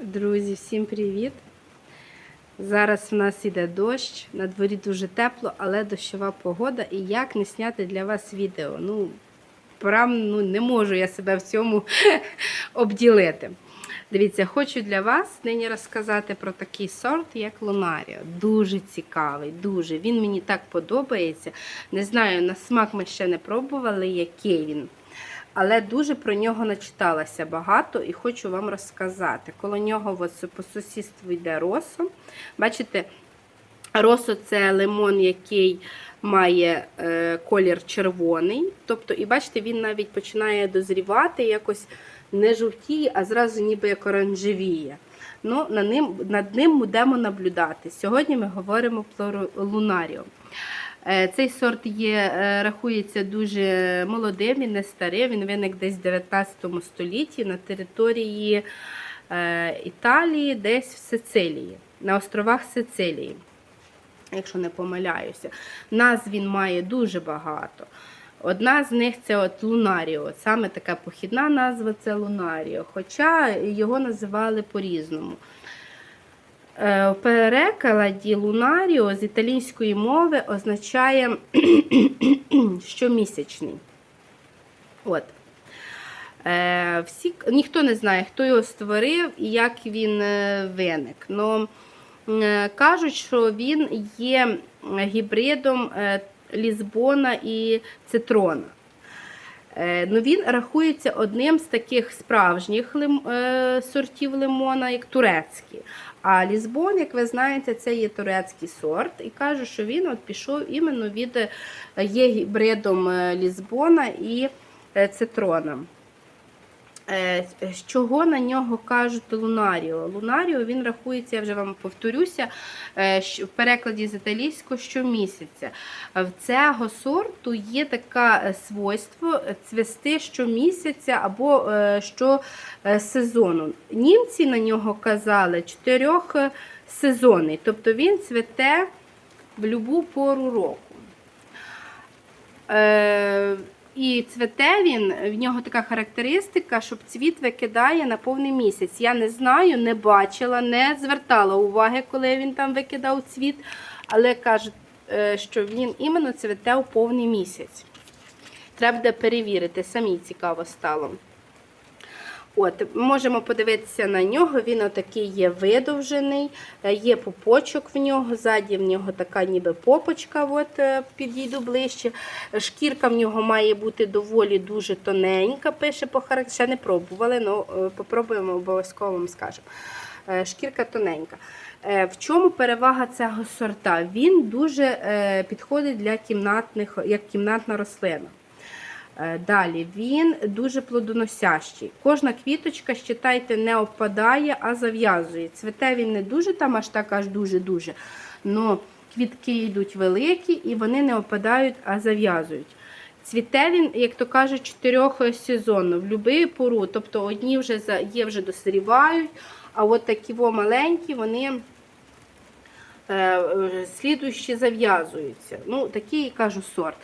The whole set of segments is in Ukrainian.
Друзі, всім привіт! Зараз в нас іде дощ, на дворі дуже тепло, але дощова погода. І як не зняти для вас відео? Ну, прям ну, не можу я себе в цьому обділити. Дивіться, хочу для вас нині розказати про такий сорт, як Лунаріо. Дуже цікавий, дуже. Він мені так подобається. Не знаю, на смак ми ще не пробували, який він. Але дуже про нього начиталася багато і хочу вам розказати. Коло нього по сусідству йде росо. Бачите, росо це лимон, який має е, колір червоний. Тобто, і бачите, він навіть починає дозрівати, якось не жовтіє, а зразу ніби як оранжевіє. Ну, на ним, над ним будемо наблюдати. Сьогодні ми говоримо про лунаріо. Е, Цей сорт є, е, рахується дуже молодим, він не старий, він виник десь в 19 столітті на території е, Італії, десь в Сицилії, на островах Сицилії, якщо не помиляюся. Назв він має дуже багато. Одна з них це от Лунаріо. Саме така похідна назва це Лунаріо, хоча його називали по-різному. Е, В перекладі Лунаріо з італійської мови означає щомісячний. От. Е, всі, ніхто не знає, хто його створив і як він е, виник. Но е, кажуть, що він є гібридом е, Лізбона і Цитрона. Е, Ну, він рахується одним з таких справжніх лим, е, сортів лимона, як турецький. А Лізбон, як ви знаєте, це є турецький сорт. І кажу, що він от пішов іменно від е, є гібридом Лізбона і цитрона. Е, З чого на нього кажуть Лунаріо? Лунаріо він рахується, я вже вам повторюся, е, в перекладі з італійського щомісяця. В цього сорту є таке е, свойство цвісти щомісяця або е, щосезону. Німці на нього казали чотирьох е, сезонний, тобто він цвіте в будь-яку пору року. І цвете він, в нього така характеристика, щоб цвіт викидає на повний місяць. Я не знаю, не бачила, не звертала уваги, коли він там викидав цвіт, але кажуть, е, що він іменно цвете у повний місяць. Треба буде перевірити, самі цікаво стало. От, Можемо подивитися на нього, він отакий є видовжений, е, є пупочок в нього, ззаді в нього така ніби попочка, от, е, підійду ближче. Шкірка в нього має бути доволі дуже тоненька, пише по характеру. Ще не пробували, але попробуємо обов'язково вам скажемо. Шкірка тоненька. Е, В чому перевага цього сорта? Він дуже підходить для кімнатних, як кімнатна рослина. Е, Далі він дуже плодоносящий. Кожна квіточка, считайте, не опадає, а зав'язує. Цвете він не дуже там, аж так, аж дуже-дуже. Но квітки йдуть великі і вони не опадають, а зав'язують. Цвіте він, як то кажуть, чотирьох сезонів, в будь-яку пору. Тобто одні вже є, вже досрівають, а от такі во маленькі, вони е, е, слідуючі зав'язуються. Ну, такий, кажу, сорт.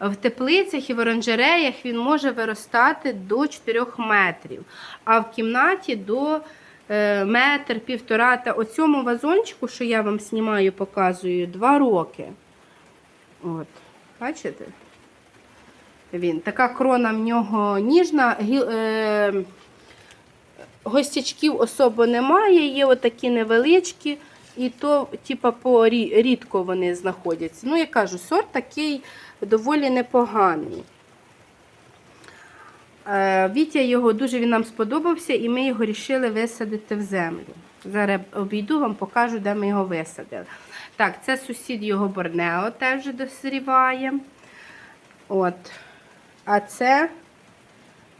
В теплицях і в оранжереях він може виростати до 4 метрів, а в кімнаті до е, метр, півтора. Та оцьому вазончику, що я вам знімаю, показую, 2 роки. От, бачите? Він. Така крона в нього ніжна. Гостячків особо немає, є отакі невеличкі, і то, типа, по рідко вони знаходяться. Ну, я кажу, сорт такий доволі непоганий. Е, Вітя його дуже він нам сподобався, і ми його вирішили висадити в землю. Зараз обійду вам, покажу, де ми його висадили. Так, це сусід його Борнео теж досріває. От. А це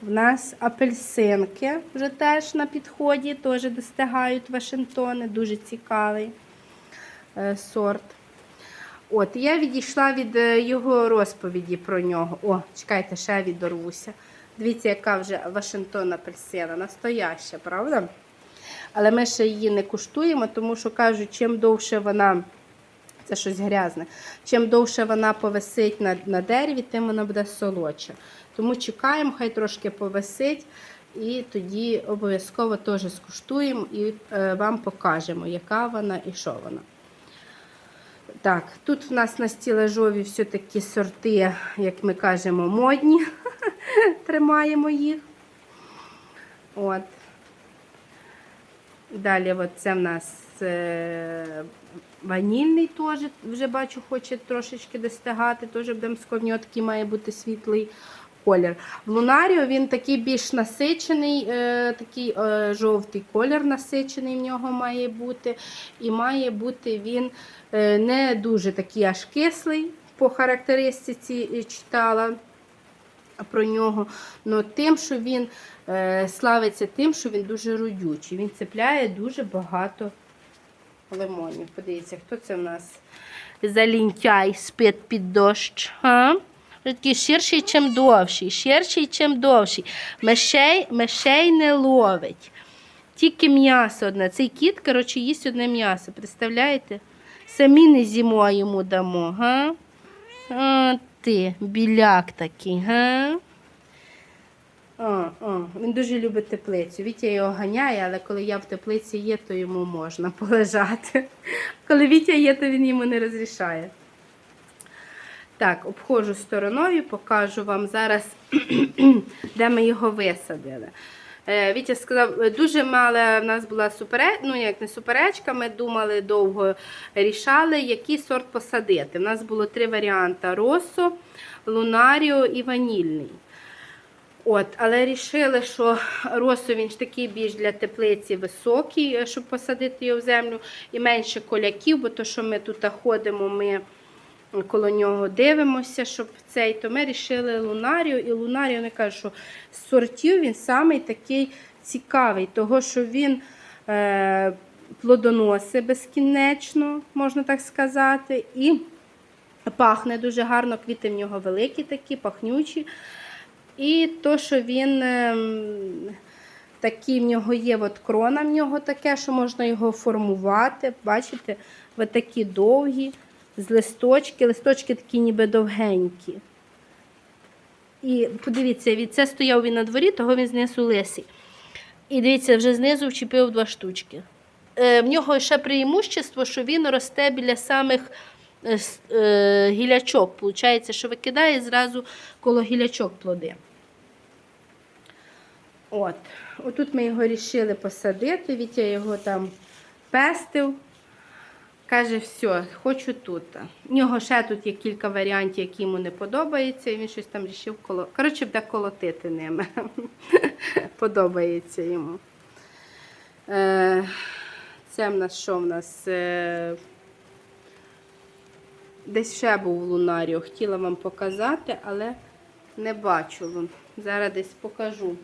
в нас апельсинки вже теж на підході, теж достигають Вашингтони, дуже цікавий е, сорт. От, я відійшла від е, його розповіді про нього. О, чекайте, ще я відорвуся. Дивіться, яка вже Вашингтон апельсина, настояща, правда? Але ми ще її не куштуємо, тому що кажуть, чим довше вона, це щось грязне, чим довше вона повисить на, на дереві, тим вона буде солодша. Тому чекаємо, хай трошки повисить. І тоді обов'язково теж скуштуємо і е, вам покажемо, яка вона і що вона. Так, тут в нас на стілажові все такі сорти, як ми кажемо, модні. Тримаємо їх. От. Далі от це в нас е, ванільний теж, вже бачу, хоче трошечки достигати, теж будемо в такий має бути світлий колір. В Лунаріо він такий більш насичений, е, такий е, жовтий колір насичений в нього має бути. І має бути він е, не дуже такий аж кислий, по характеристиці читала про нього, але тим, що він славиться тим, що він дуже родючий. Він цепляє дуже багато лимонів. Подивіться, хто це в нас за лінтяй спить під дощ. А? Вже Такий ширший, чим довший, ширший, чим довший. Мишей, мишей не ловить. Тільки м'ясо одне. Цей кіт, коротше, їсть одне м'ясо. Представляєте? Самі не зимою йому дамо, га? А, ти, біляк такий, га? О, о, він дуже любить теплицю. Вітя його ганяє, але коли я в теплиці є, то йому можна полежати. Коли Вітя є, то він йому не розрішає. Так, обходжу стороною, покажу вам зараз, де ми його висадили. Е, Вітя сказав, дуже мала в нас була суперечка, ну як не суперечка, ми думали довго рішали, який сорт посадити. У нас було три варіанти: росо, лунаріо і ванільний. От, але рішили, що росо він ж такий більш для теплиці високий, е, щоб посадити його в землю, і менше коляків, бо то, що ми тут ходимо, ми коло нього дивимося, щоб цей, то ми вирішили лунаріо. І лунаріо, вони кажуть, що з сортів він самий такий цікавий, того, що він е, плодоносить безкінечно, можна так сказати, і пахне дуже гарно, квіти в нього великі такі, пахнючі. І то, що він ем, такий в нього є, от крона в нього таке, що можна його формувати. Бачите, от такі довгі, з листочки. Листочки такі ніби довгенькі. І подивіться, від це стояв він на дворі, того він знизу лисий. І дивіться, вже знизу вчепив два штучки. Е, в нього ще преимущество, що він росте біля самих е, е, гілячок. Получається, що викидає зразу коло гілячок плоди. От. Отут ми його вирішили посадити. Вітя його там пестив. Каже, все, хочу тут. У нього ще тут є кілька варіантів, які йому не подобаються, і він щось там вирішив коло. Коротше, буде колотити ними. Подобається йому. Е, Це в нас що в нас? Е, Десь ще був Лунаріо. Хотіла вам показати, але не бачу. Зараз десь покажу.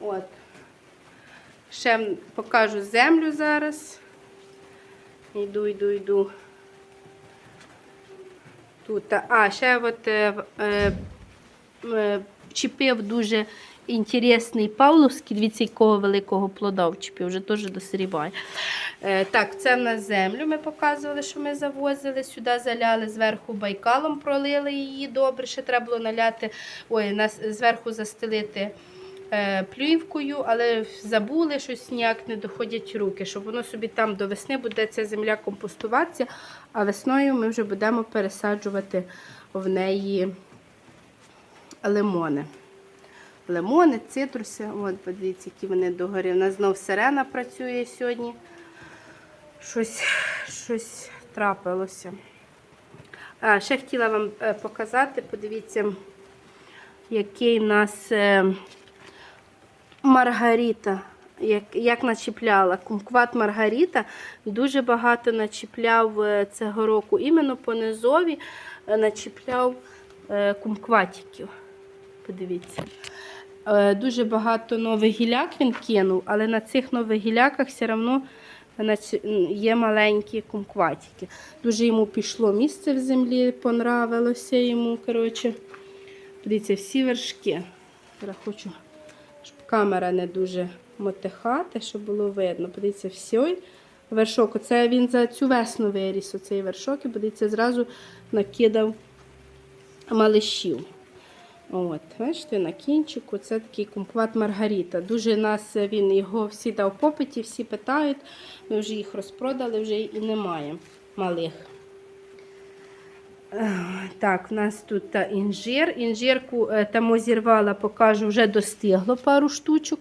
От. Ще покажу землю зараз. Йду, йду, йду. Тут. А, ще от е, е, е, чіпив дуже інтересний Павловський, дивіться, якого великого плода вчепив, вже теж досрібає. Е, так, це в нас землю ми показували, що ми завозили. Сюди заляли, зверху байкалом пролили її добре. Ще треба було наляти, ой, нас зверху застелити плівкою, але забули щось ніяк не доходять руки, щоб воно собі там до весни буде ця земля компостуватися, а весною ми вже будемо пересаджувати в неї лимони. Лимони, цитруси. От, подивіться, які вони догорі. У нас знов сирена працює сьогодні. Щось, щось трапилося. А, ще хотіла вам е, показати, подивіться, який в нас Маргарита, як, як начіпляла. Кумкват Маргарита дуже багато начіпляв е, цього року. Іменно по низові е, начіпляв е, кумкватиків. Подивіться. Дуже багато нових гіляк він кинув, але на цих нових гіляках все одно є маленькі кумкватики. Дуже йому пішло місце в землі, понравилося йому. Коротше. Подивіться, всі вершки. Зараз хочу, камера не дуже мотихати, щоб було видно. Подивіться, всій вершок. Оце він за цю весну виріс, оцей вершок, і подивіться, зразу накидав малишів. От, бачите, на кінчику це такий кумплат Маргарита. Дуже нас е, він його всі дав попиті, всі питають. Ми вже їх розпродали, вже і немає малих. Так, в нас тут інжир. Інжирку е, там зірвала, покажу, вже достигло пару штучок.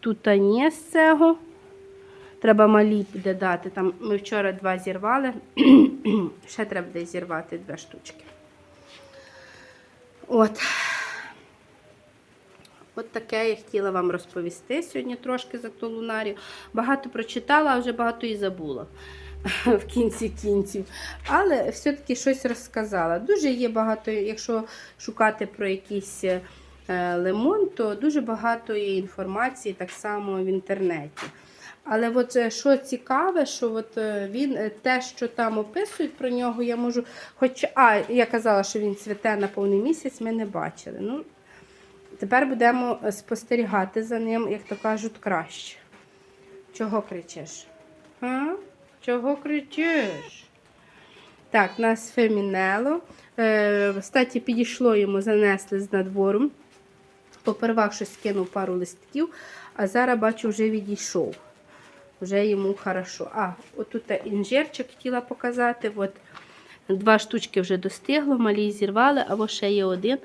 Тут ні з цього. Треба малі буде дати. Там ми вчора два зірвали. Ще треба десь зірвати два штучки. От. От таке я хотіла вам розповісти сьогодні трошки за ту лунарію. Багато прочитала, а вже багато і забула в кінці кінців. Але все-таки щось розказала. Дуже є багато, якщо шукати про якийсь е, лимон, то дуже багато є інформації так само в інтернеті. Але от е, що цікаве, що от е, він те, що там описують про нього, я можу. Хоч, а, я казала, що він цвіте на повний місяць, ми не бачили. Ну, Тепер будемо спостерігати за ним, як то кажуть, краще. Чого кричиш? А? Чого кричиш? Так, нас фемінело. Е, Кстати, підійшло йому, занесли з надвору. Попервах щось кинув пару листків, а зараз бачу, вже відійшов. Вже йому хорошо. А, отут інжирчик хотіла показати. От два штучки вже достигло, малі зірвали, або ще є один.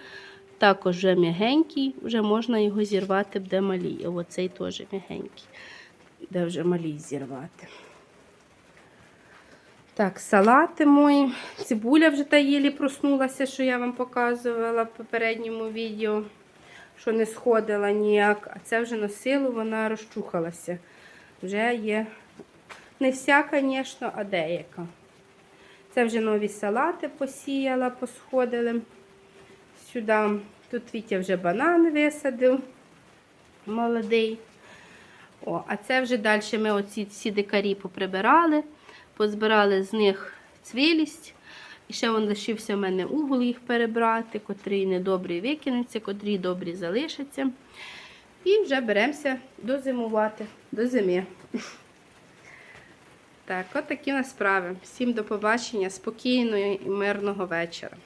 Також вже м'ягенький, вже можна його зірвати, де малі. Оцей теж м'ягенький, де вже малі зірвати. Так, салати мої. Цибуля вже та єлі проснулася, що я вам показувала в попередньому відео, що не сходила ніяк. А це вже на силу вона розчухалася. Вже є не вся, звісно, а деяка. Це вже нові салати посіяла, посходили сюди. Тут Вітя вже банан висадив, молодий. О, а це вже далі ми оці всі дикарі поприбирали, позбирали з них цвілість. І ще він лишився в мене угол їх перебрати, котрий недобрий викинеться, котрі добрі залишаться. І вже беремося дозимувати, до зими. Так, от такі у нас справи. Всім до побачення, спокійного і мирного вечора.